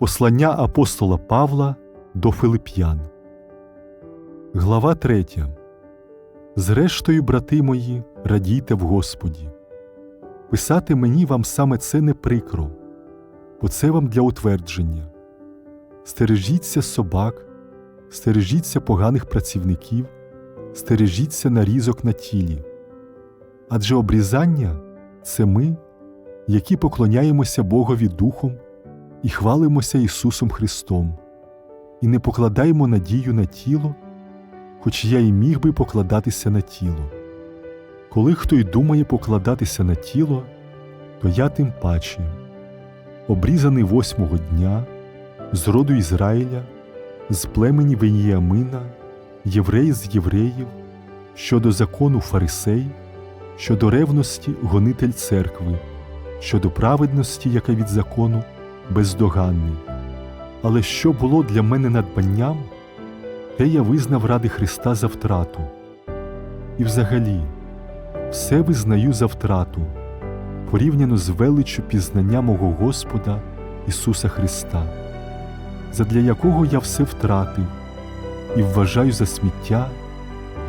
Послання апостола Павла до Филип'ян. Глава 3. Зрештою, брати мої, радійте в Господі. Писати мені вам саме це не прикро, бо це вам для утвердження. Стережіться собак, стережіться поганих працівників, стережіться нарізок на тілі. Адже обрізання це ми, які поклоняємося Богові Духом і хвалимося Ісусом Христом, і не покладаємо надію на тіло, хоч я й міг би покладатися на тіло. Коли хто й думає покладатися на тіло, то я тим паче, обрізаний восьмого дня, з роду Ізраїля, з племені Веніямина, єврей з євреїв, щодо закону фарисей, щодо ревності гонитель церкви, щодо праведності, яка від закону, бездоганний. Але що було для мене надбанням, те я визнав ради Христа за втрату. І взагалі, все визнаю за втрату, порівняно з величчю пізнання мого Господа Ісуса Христа, задля якого я все втратив і вважаю за сміття,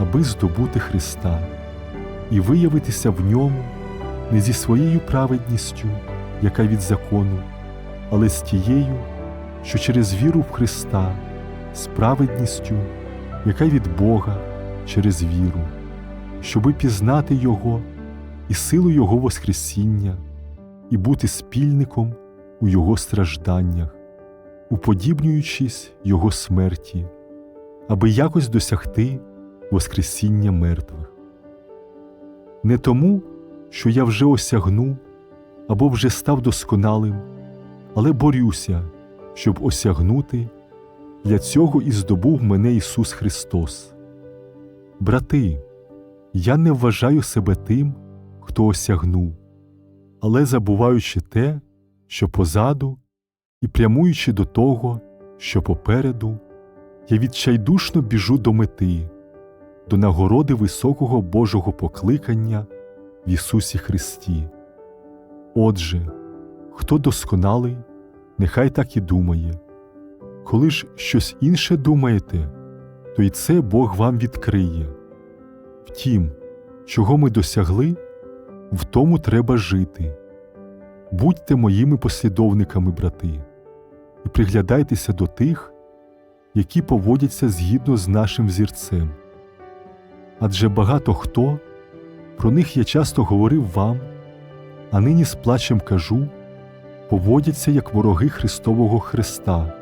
аби здобути Христа і виявитися в ньому не зі своєю праведністю, яка від закону, але з тією, що через віру в Христа, з праведністю, яка від Бога через віру, щоби пізнати Його і силу Його Воскресіння, і бути спільником у Його стражданнях, уподібнюючись Його смерті, аби якось досягти Воскресіння мертвих. Не тому, що я вже осягну або вже став досконалим, але борюся, щоб осягнути, для цього і здобув мене Ісус Христос. Брати, я не вважаю себе тим, хто осягнув, але забуваючи те, що позаду, і прямуючи до того, що попереду, я відчайдушно біжу до мети, до нагороди високого Божого покликання в Ісусі Христі. Отже, хто досконалий, нехай так і думає. Коли ж щось інше думаєте, то й це Бог вам відкриє. Втім, чого ми досягли, в тому треба жити. Будьте моїми послідовниками, брати, і приглядайтеся до тих, які поводяться згідно з нашим зірцем. Адже багато хто, про них я часто говорив вам, а нині з плачем кажу, поводяться як вороги Христового Христа,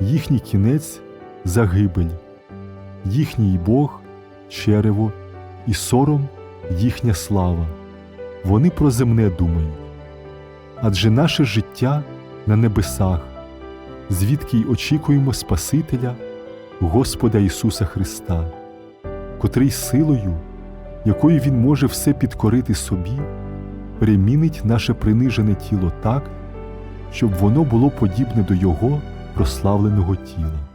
їхній кінець загибель, їхній Бог черево і сором їхня слава. Вони про земне думають. Адже наше життя на небесах, звідки й очікуємо Спасителя, Господа Ісуса Христа, котрий силою, якою Він може все підкорити собі, перемінить наше принижене тіло так, щоб воно було подібне до Його прославленого тіла.